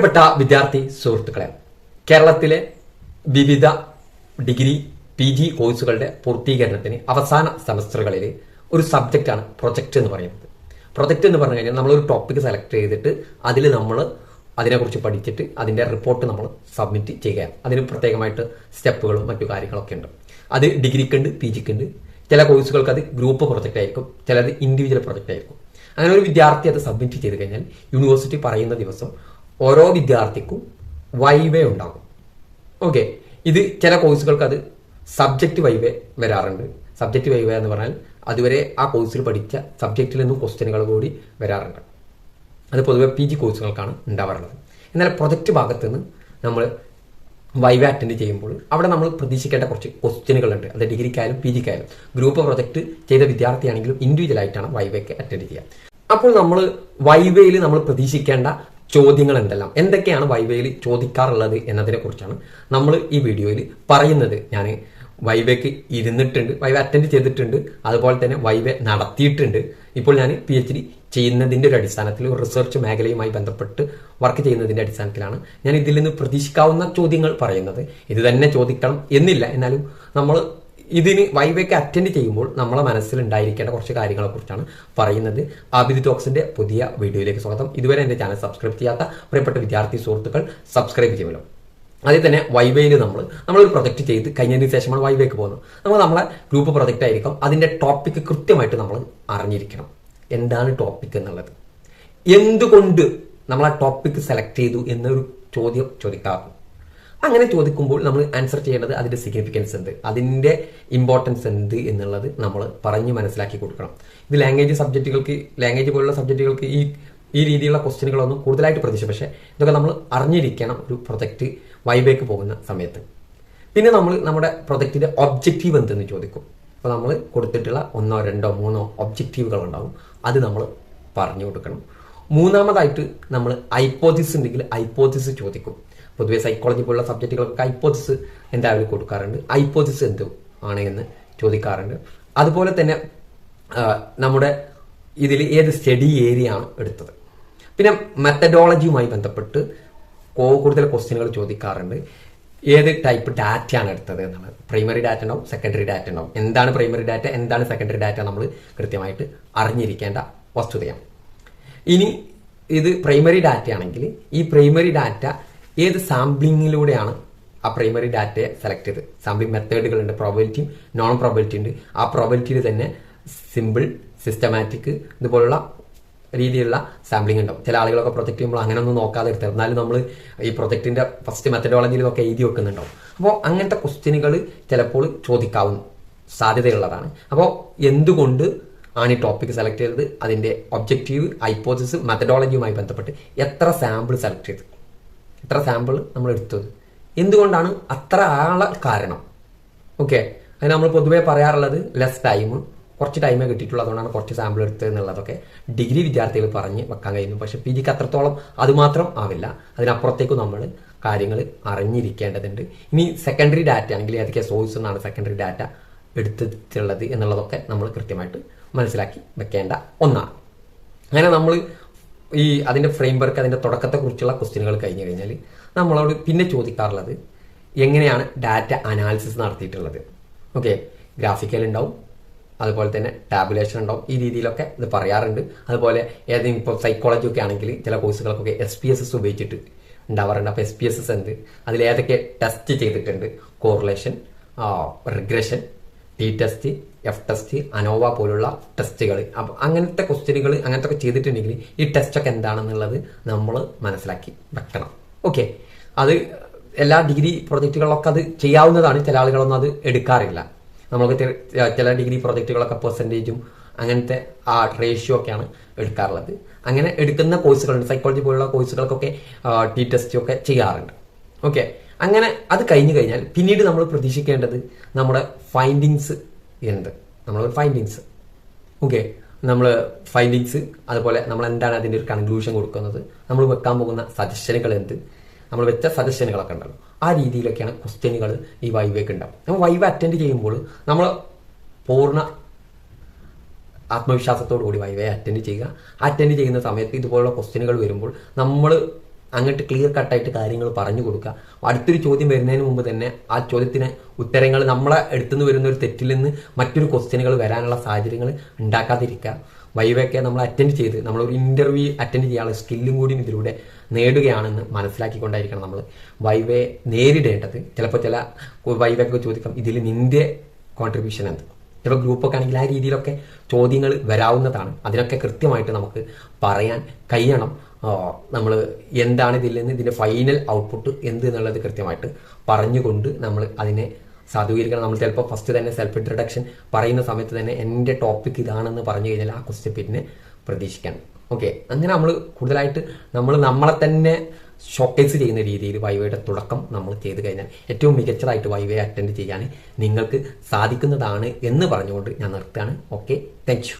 പ്രിയപ്പെട്ട വിദ്യാർത്ഥി സുഹൃത്തുക്കളെ കേരളത്തിലെ വിവിധ ഡിഗ്രി പി ജി കോഴ്സുകളുടെ പൂർത്തീകരണത്തിന് അവസാന സെമസ്റ്ററുകളിൽ ഒരു സബ്ജക്റ്റാണ് പ്രൊജക്റ്റ് എന്ന് പറയുന്നത്. പ്രൊജക്റ്റ് എന്ന് പറഞ്ഞു കഴിഞ്ഞാൽ നമ്മളൊരു ടോപ്പിക് സെലക്ട് ചെയ്തിട്ട് അതിൽ നമ്മൾ അതിനെക്കുറിച്ച് പഠിച്ചിട്ട് അതിന്റെ റിപ്പോർട്ട് നമ്മൾ സബ്മിറ്റ് ചെയ്യുകയാണ്. അതിന് പ്രത്യേകമായിട്ട് സ്റ്റെപ്പുകളും മറ്റു കാര്യങ്ങളൊക്കെ ഉണ്ട്. അത് ഡിഗ്രിക്ക് ഉണ്ട് പി ജിക്ക് ഉണ്ട്. ചില കോഴ്സുകൾക്ക് അത് ഗ്രൂപ്പ് പ്രൊജക്റ്റ് ആയിരിക്കും ചിലത് ഇൻഡിവിജ്വൽ പ്രൊജക്റ്റ് ആയിരിക്കും. അങ്ങനെ ഒരു വിദ്യാർത്ഥി അത് സബ്മിറ്റ് ചെയ്ത് കഴിഞ്ഞാൽ യൂണിവേഴ്സിറ്റി പറയുന്ന ദിവസം ഓരോ വിദ്യാർത്ഥിക്കും വൈവേ ഉണ്ടാകും. ഓക്കെ ഇത് ചില കോഴ്സുകൾക്ക് അത് സബ്ജക്റ്റ് വൈവേ വരാറുണ്ട്. സബ്ജക്റ്റ് വൈവേ എന്ന് പറഞ്ഞാൽ അതുവരെ ആ കോഴ്സിൽ പഠിച്ച സബ്ജക്റ്റിൽ നിന്നും ക്വസ്റ്റ്യനുകൾ കൂടി വരാറുണ്ട്. അത് പൊതുവെ പി ജി കോഴ്സുകൾക്കാണ് ഉണ്ടാവാറുള്ളത്. എന്നാൽ പ്രൊജക്റ്റ് ഭാഗത്ത് നിന്ന് നമ്മൾ വൈവ അറ്റൻഡ് ചെയ്യുമ്പോൾ അവിടെ നമ്മൾ പ്രതീക്ഷിക്കേണ്ട കുറച്ച് ക്വസ്റ്റ്യനുകളുണ്ട് അത് ഡിഗ്രിക്കായാലും പി ജിക്കായാലും ഗ്രൂപ്പ് പ്രൊജക്ട് ചെയ്ത വിദ്യാർത്ഥിയാണെങ്കിലും ഇൻഡിവിജ്വൽ ആയിട്ടാണ് വൈവയ്ക്ക് അറ്റൻഡ് ചെയ്യുക. അപ്പോൾ നമ്മൾ വൈവയിൽ നമ്മൾ പ്രതീക്ഷിക്കേണ്ട ചോദ്യങ്ങൾ എന്തെല്ലാം എന്തൊക്കെയാണ് വൈവയിൽ ചോദിക്കാറുള്ളത് എന്നതിനെ കുറിച്ചാണ് നമ്മൾ ഈ വീഡിയോയിൽ പറയുന്നത്. ഞാൻ വൈവയ്ക്ക് ഇരുന്നിട്ടുണ്ട് വൈവ അറ്റൻഡ് ചെയ്തിട്ടുണ്ട് അതുപോലെ തന്നെ വൈവ നടത്തിയിട്ടുണ്ട്. ഇപ്പോൾ ഞാൻ പി എച്ച് ഡി ചെയ്യുന്നതിന്റെ ഒരു അടിസ്ഥാനത്തിൽ ഒരു റിസർച്ച് മേഖലയുമായി ബന്ധപ്പെട്ട് വർക്ക് ചെയ്യുന്നതിന്റെ അടിസ്ഥാനത്തിലാണ് ഞാൻ ഇതിൽ നിന്ന് പ്രതീക്ഷിക്കാവുന്ന ചോദ്യങ്ങൾ പറയുന്നത്. ഇത് തന്നെ ചോദിക്കണം എന്നില്ല. എന്നാലും നമ്മൾ ഇതിന് വൈവയ്ക്ക് അറ്റൻഡ് ചെയ്യുമ്പോൾ നമ്മളെ മനസ്സിൽ ഉണ്ടായിരിക്കേണ്ട കുറച്ച് കാര്യങ്ങളെ കുറിച്ചാണ് പറയുന്നത്. ആബിദ് ടോക്സിന്റെ പുതിയ വീഡിയോയിലേക്ക് സ്വാഗതം. ഇതുവരെ എന്റെ ചാനൽ സബ്സ്ക്രൈബ് ചെയ്യാത്ത പ്രിയപ്പെട്ട വിദ്യാർത്ഥി സുഹൃത്തുക്കൾ സബ്സ്ക്രൈബ് ചെയ്യുമല്ലോ. അതിൽ തന്നെ വൈവയിൽ നമ്മൾ നമ്മളൊരു പ്രൊജക്ട് ചെയ്ത് കഴിഞ്ഞതിന് ശേഷമാണ് വൈവയ്ക്ക് പോകുന്നത്. നമ്മൾ നമ്മളെ ഗ്രൂപ്പ് പ്രൊജക്റ്റ് ആയിരിക്കും. അതിന്റെ ടോപ്പിക് കൃത്യമായിട്ട് നമ്മൾ അറിഞ്ഞിരിക്കണം. എന്താണ് ടോപ്പിക് എന്നുള്ളത്? എന്തുകൊണ്ട് നമ്മൾ ആ ടോപ്പിക് സെലക്ട് ചെയ്തു എന്നൊരു ചോദ്യം ചോദിക്കാറുണ്ട്. അങ്ങനെ ചോദിക്കുമ്പോൾ നമ്മൾ ആൻസർ ചെയ്യേണ്ടത് അതിന്റെ സിഗ്നിഫിക്കൻസ് എന്ത് അതിന്റെ ഇമ്പോർട്ടൻസ് എന്ത് എന്നുള്ളത് നമ്മൾ പറഞ്ഞ് മനസ്സിലാക്കി കൊടുക്കണം. ഇത് ലാംഗ്വേജ് സബ്ജക്റ്റുകൾക്ക് ലാംഗ്വേജ് പോലുള്ള സബ്ജക്റ്റുകൾക്ക് ഈ ഈ രീതിയിലുള്ള ക്വസ്റ്റ്യനുകളൊന്നും കൂടുതലായിട്ട് പ്രതീക്ഷ. പക്ഷേ ഇതൊക്കെ നമ്മൾ അറിഞ്ഞിരിക്കണം ഒരു പ്രൊജക്റ്റ് വൈബേക്ക് പോകുന്ന സമയത്ത്. പിന്നെ നമ്മൾ നമ്മുടെ പ്രൊജക്റ്റിന്റെ ഒബ്ജക്റ്റീവ് എന്തെന്ന് ചോദിക്കും. അപ്പോൾ നമ്മൾ കൊടുത്തിട്ടുള്ള ഒന്നോ രണ്ടോ മൂന്നോ ഒബ്ജക്റ്റീവുകൾ ഉണ്ടാവും. അത് നമ്മൾ പറഞ്ഞു കൊടുക്കണം. മൂന്നാമതായിട്ട് നമ്മൾ ഐപ്പോതിസ് ഉണ്ടെങ്കിൽ ഐപ്പോതിസ് ചോദിക്കും. പൊതുവെ സൈക്കോളജി പോലുള്ള സബ്ജക്റ്റുകൾക്ക് ഐപ്പോസിസ് എന്തായാലും കൊടുക്കാറുണ്ട്. ഐപ്പോസിസ് എന്ത് ആണ് എന്ന് ചോദിക്കാറുണ്ട്. അതുപോലെ തന്നെ നമ്മുടെ ഇതിൽ ഏത് സ്റ്റഡി ഏരിയ ആണ് എടുത്തത്. പിന്നെ മെത്തഡോളജിയുമായി ബന്ധപ്പെട്ട് കൂടുതൽ ക്വസ്റ്റ്യനുകൾ ചോദിക്കാറുണ്ട്. ഏത് ടൈപ്പ് ഡാറ്റ ആണ് എടുത്തത് എന്നുള്ളത്. പ്രൈമറി ഡാറ്റ ഉണ്ടാവും സെക്കൻഡറി ഡാറ്റ ഉണ്ടാവും. എന്താണ് പ്രൈമറി ഡാറ്റ എന്താണ് സെക്കൻഡറി ഡാറ്റ നമ്മൾ കൃത്യമായിട്ട് അറിഞ്ഞിരിക്കേണ്ട വസ്തുതയാണ്. ഇനി ഇത് പ്രൈമറി ഡാറ്റ ആണെങ്കിൽ ഈ പ്രൈമറി ഡാറ്റ ഏത് സാമ്പിളിങ്ങിലൂടെയാണ് ആ പ്രൈമറി ഡാറ്റയെ സെലക്ട് ചെയ്ത് സാമ്പിളിംഗ് മെത്തേഡുകളുണ്ട് പ്രോബിലിറ്റിയും നോൺ പ്രോബിലിറ്റി ഉണ്ട്. ആ പ്രോബിലിറ്റിയിൽ തന്നെ സിമ്പിൾ സിസ്റ്റമാറ്റിക് ഇതുപോലുള്ള രീതിയിലുള്ള സാമ്പിളിംഗ് ഉണ്ടാവും. ചില ആളുകളൊക്കെ പ്രൊജക്ട് ചെയ്യുമ്പോൾ അങ്ങനെ ഒന്നും നോക്കാതെ എടുത്തത് എന്നാലും നമ്മൾ ഈ പ്രൊജക്ടിന്റെ ഫസ്റ്റ് മെത്തഡോളജിയിൽ ഇതൊക്കെ എഴുതി വെക്കുന്നുണ്ടാവും. അപ്പോൾ അങ്ങനത്തെ ക്വസ്റ്റ്യനുകൾ ചിലപ്പോൾ ചോദിക്കാവുന്ന സാധ്യതയുള്ളതാണ്. അപ്പോൾ എന്തുകൊണ്ട് ആണ് ഈ ടോപ്പിക് സെലക്ട് ചെയ്തത്? അതിന്റെ ഒബ്ജക്റ്റീവ് ഹൈപ്പോസിസ് മെത്തഡോളജിയുമായി ബന്ധപ്പെട്ട് എത്ര സാമ്പിൾ സെലക്ട് ചെയ്തു? എത്ര സാമ്പിൾ നമ്മൾ എടുത്തത്. എന്തുകൊണ്ടാണ് അത്ര ആളെ കാരണം? ഓക്കെ അത് നമ്മൾ പൊതുവേ പറയാറുള്ളത് ലെസ് ടൈം കുറച്ച് ടൈമേ കിട്ടിയിട്ടുള്ളൂ. അതുകൊണ്ടാണ് കുറച്ച് സാമ്പിൾ എടുത്തത് എന്നുള്ളതൊക്കെ ഡിഗ്രി വിദ്യാർത്ഥികൾ പറഞ്ഞ് വെക്കാൻ കഴിയുന്നു. പക്ഷെ പി ജിക്ക് അത്രത്തോളം അതുമാത്രം ആവില്ല. അതിനപ്പുറത്തേക്ക് നമ്മൾ കാര്യങ്ങൾ അറിഞ്ഞിരിക്കേണ്ടതുണ്ട്. ഇനി സെക്കൻഡറി ഡാറ്റ ആണെങ്കിൽ ഏതൊക്കെ സോഴ്സ് എന്നാണ് സെക്കൻഡറി ഡാറ്റ എടുത്തിട്ടുള്ളത് എന്നുള്ളതൊക്കെ നമ്മൾ കൃത്യമായിട്ട് മനസ്സിലാക്കി വെക്കേണ്ട ഒന്നാണ്. അങ്ങനെ നമ്മൾ ഈ അതിന്റെ ഫ്രെയിം വർക്ക് അതിന്റെ തുടക്കത്തെക്കുറിച്ചുള്ള ക്വസ്റ്റ്യനുകൾ കഴിഞ്ഞു കഴിഞ്ഞാൽ നമ്മളോട് പിന്നെ ചോദിക്കാറുള്ളത് എങ്ങനെയാണ് ഡാറ്റ അനാലിസിസ് നടത്തിയിട്ടുള്ളത്? ഓക്കെ ഗ്രാഫിക്കൽ ഉണ്ടാവും അതുപോലെ തന്നെ ടാബുലേഷൻ ഉണ്ടാവും. ഈ രീതിയിലൊക്കെ ഇത് പറയാറുണ്ട്. അതുപോലെ ഏതെങ്കിലും ഇപ്പോൾ സൈക്കോളജി ഒക്കെ ആണെങ്കിൽ ചില കോഴ്സുകൾക്കൊക്കെ എസ് പി എസ് എസ് ഉപയോഗിച്ചിട്ട് ഉണ്ടാവാറുണ്ട്. അപ്പോൾ എസ് പി എസ് എസ് എന്ത് അതിൽ ഏതൊക്കെ ടെസ്റ്റ് ചെയ്തിട്ടുണ്ട്? Correlation regression T test F test ANOVA പോലുള്ള ടെസ്റ്റുകൾ അപ്പം അങ്ങനത്തെ ക്വസ്റ്റ്യനുകൾ അങ്ങനത്തെ ഒക്കെ ചെയ്തിട്ടുണ്ടെങ്കിൽ ഈ ടെസ്റ്റ് ഒക്കെ എന്താണെന്നുള്ളത് നമ്മൾ മനസ്സിലാക്കി വെക്കണം. ഓക്കെ അത് എല്ലാ ഡിഗ്രി പ്രൊജക്റ്റുകളിലൊക്കെ അത് ചെയ്യാവുന്നതാണ്. ചില ആളുകളൊന്നും അത് എടുക്കാറില്ല. നമുക്ക് ചില ഡിഗ്രി പ്രൊജക്റ്റുകളൊക്കെ പെർസെന്റേജും അങ്ങനത്തെ ആ റേഷ്യോ ഒക്കെയാണ് എടുക്കാറുള്ളത്. അങ്ങനെ എടുക്കുന്ന കോഴ്സുകളുണ്ട് സൈക്കോളജി പോലുള്ള കോഴ്സുകൾക്കൊക്കെ ടി ടെസ്റ്റ് ഒക്കെ ചെയ്യാറുണ്ട്. ഓക്കെ അങ്ങനെ അത് കഴിഞ്ഞു കഴിഞ്ഞാൽ പിന്നീട് നമ്മൾ പ്രതീക്ഷിക്കേണ്ടത് നമ്മുടെ ഫൈൻഡിങ്സ് എന്ത്? നമ്മളൊരു ഫൈൻഡിങ്സ് ഓക്കെ നമ്മൾ ഫൈൻഡിങ്സ് അതുപോലെ നമ്മൾ എന്താണ് അതിന്റെ ഒരു കൺക്ലൂഷൻ കൊടുക്കുന്നത്? നമ്മൾ വെക്കാൻ പോകുന്ന സജഷനുകൾ എന്ത്? നമ്മൾ വെച്ച സജഷനുകളൊക്കെ ഉണ്ടല്ലോ. ആ രീതിയിലൊക്കെയാണ് ക്വസ്റ്റ്യനുകൾ ഈ വൈവേക്ക് ഉണ്ടാവും നമ്മൾ വൈവ് അറ്റൻഡ് ചെയ്യുമ്പോൾ നമ്മൾ പൂർണ ആത്മവിശ്വാസത്തോടു കൂടി വൈവയെ അറ്റൻഡ് ചെയ്യുക. അറ്റൻഡ് ചെയ്യുന്ന സമയത്ത് ഇതുപോലുള്ള ക്വസ്റ്റ്യനുകൾ വരുമ്പോൾ നമ്മൾ അങ്ങോട്ട് ക്ലിയർ കട്ടായിട്ട് കാര്യങ്ങൾ പറഞ്ഞു കൊടുക്കുക. അടുത്തൊരു ചോദ്യം വരുന്നതിന് മുമ്പ് തന്നെ ആ ചോദ്യത്തിന് ഉത്തരങ്ങൾ നമ്മളെ അടുത്തുനിന്ന് വരുന്ന ഒരു തെറ്റിൽ നിന്ന് മറ്റൊരു ക്വസ്റ്റ്യനുകൾ വരാനുള്ള സാഹചര്യങ്ങൾ ഉണ്ടാക്കാതിരിക്കുക. വൈവൊക്കെ നമ്മൾ അറ്റൻഡ് ചെയ്ത് നമ്മളൊരു ഇന്റർവ്യൂ അറ്റൻഡ് ചെയ്യാനുള്ള സ്കില്ലും കൂടി ഇതിലൂടെ നേടുകയാണെന്ന് മനസ്സിലാക്കിക്കൊണ്ടായിരിക്കണം നമ്മൾ വൈവയെ നേരിടേണ്ടത്. ചിലപ്പോൾ ചില വൈവൊക്കെ ചോദിക്കാം ഇതിൽ നിന്റെ കോൺട്രിബ്യൂഷൻ എന്ത്? ചിലപ്പോൾ ഗ്രൂപ്പൊക്കെ ആണെങ്കിൽ ആ രീതിയിലൊക്കെ ചോദ്യങ്ങൾ വരാവുന്നതാണ്. അതിനൊക്കെ കൃത്യമായിട്ട് നമുക്ക് പറയാൻ കഴിയണം. നമ്മൾ എന്താണ് ഇതിൽ നിന്ന് ഇതിന്റെ ഫൈനൽ ഔട്ട്പുട്ട് എന്ത് എന്നുള്ളത് കൃത്യമായിട്ട് പറഞ്ഞുകൊണ്ട് നമ്മൾ അതിനെ സാധൂകരിക്കണം. നമ്മൾ ചിലപ്പോൾ ഫസ്റ്റ് തന്നെ സെൽഫ് ഇൻട്രഡക്ഷൻ പറയുന്ന സമയത്ത് തന്നെ എന്റെ ടോപ്പിക് ഇതാണെന്ന് പറഞ്ഞു കഴിഞ്ഞാൽ ആ ക്വസ്റ്റ്യൻ പിന്നെ പ്രതീക്ഷിക്കണം. ഓക്കെ അങ്ങനെ നമ്മൾ കൂടുതലായിട്ട് നമ്മൾ നമ്മളെ തന്നെ ഷോക്കേസ് ചെയ്യുന്ന രീതിയിൽ വൈവയുടെ തുടക്കം നമ്മൾ ചെയ്ത് കഴിഞ്ഞാൽ ഏറ്റവും മികച്ചതായിട്ട് വൈവയെ അറ്റൻഡ് ചെയ്യാൻ നിങ്ങൾക്ക് സാധിക്കുന്നതാണ് എന്ന് പറഞ്ഞുകൊണ്ട് ഞാൻ നിർത്തുകയാണ്. Okay thank